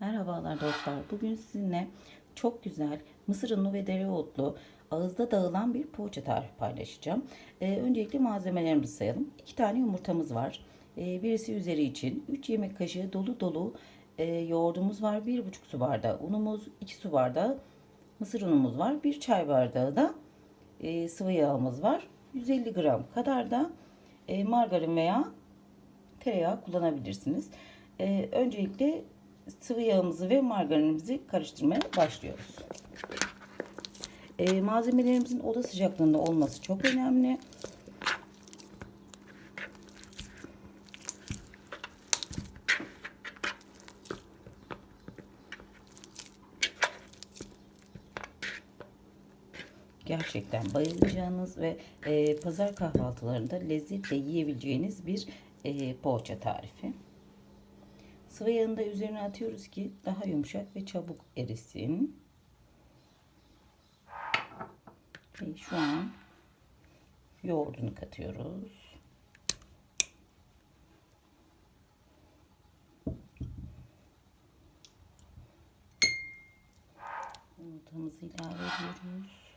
Merhabalar dostlar. Bugün sizinle çok güzel mısır unlu ve dereotlu ağızda dağılan bir poğaça tarifi paylaşacağım. Ee, öncelikle malzemelerimizi sayalım. 2 tane yumurtamız var. Ee, birisi üzeri için 3 yemek kaşığı dolu dolu e, yoğurdumuz var. 1,5 su bardağı unumuz, 2 su bardağı mısır unumuz var. 1 çay bardağı da e, sıvı yağımız var. 150 gram kadar da e, margarin veya tereyağı kullanabilirsiniz. Ee, öncelikle sıvı yağımızı ve margarinimizi karıştırmaya başlıyoruz. Ee, malzemelerimizin oda sıcaklığında olması çok önemli. Gerçekten bayılacağınız ve e, pazar kahvaltılarında lezzetle yiyebileceğiniz bir e, poğaça tarifi. Sıvı yağını da üzerine atıyoruz ki daha yumuşak ve çabuk erisin. Ve şu an yoğurdunu katıyoruz. Yumurtamızı ilave ediyoruz.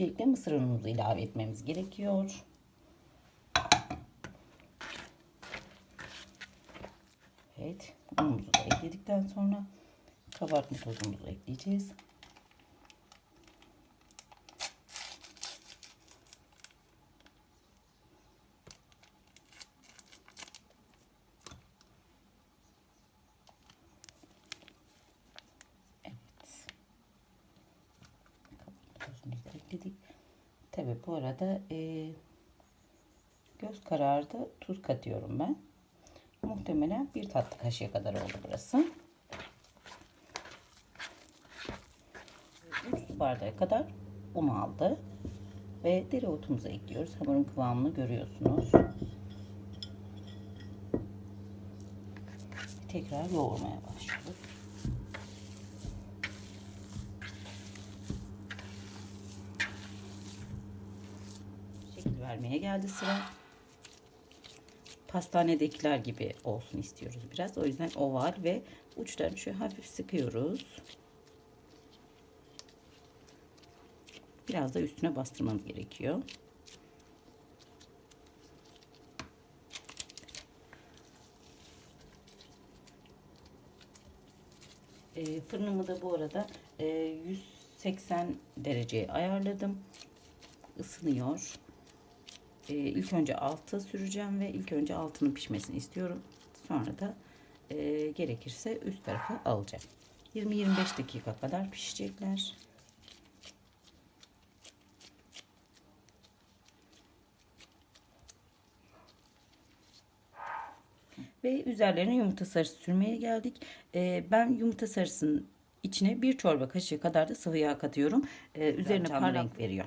Öncelikle mısır unumuzu ilave etmemiz gerekiyor. Evet, unumuzu da ekledikten sonra kabartma tozumuzu ekleyeceğiz. Evet. Tozumuzu da ekledik. Tabi bu arada e, göz kararı da tuz katıyorum ben. Muhtemelen bir tatlı kaşığı kadar oldu burası. 3 su bardağı kadar un aldı. Ve dereotumuzu ekliyoruz. Hamurun kıvamını görüyorsunuz. Tekrar yoğurmaya başlıyoruz. Şekil vermeye geldi sıra pastanedekiler gibi olsun istiyoruz biraz. O yüzden oval ve uçlarını şöyle hafif sıkıyoruz. Biraz da üstüne bastırmamız gerekiyor. E, fırınımı da bu arada e, 180 dereceye ayarladım. Isınıyor. E, ilk önce altı süreceğim ve ilk önce altının pişmesini istiyorum. Sonra da e, gerekirse üst tarafa alacağım. 20-25 dakika kadar pişecekler. Ve üzerlerine yumurta sarısı sürmeye geldik. E, ben yumurta sarısının içine bir çorba kaşığı kadar da sıvı yağ katıyorum. E, üzerine parlak renk veriyor.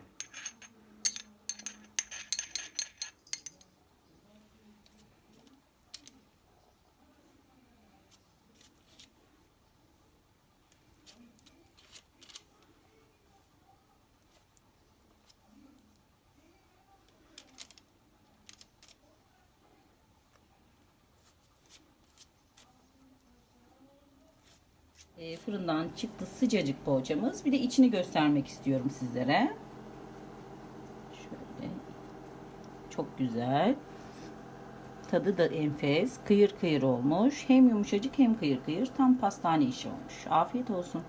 E, fırından çıktı sıcacık poğaçamız. Bir de içini göstermek istiyorum sizlere. Şöyle. Çok güzel. Tadı da enfes. Kıyır kıyır olmuş. Hem yumuşacık hem kıyır kıyır. Tam pastane işi olmuş. Afiyet olsun.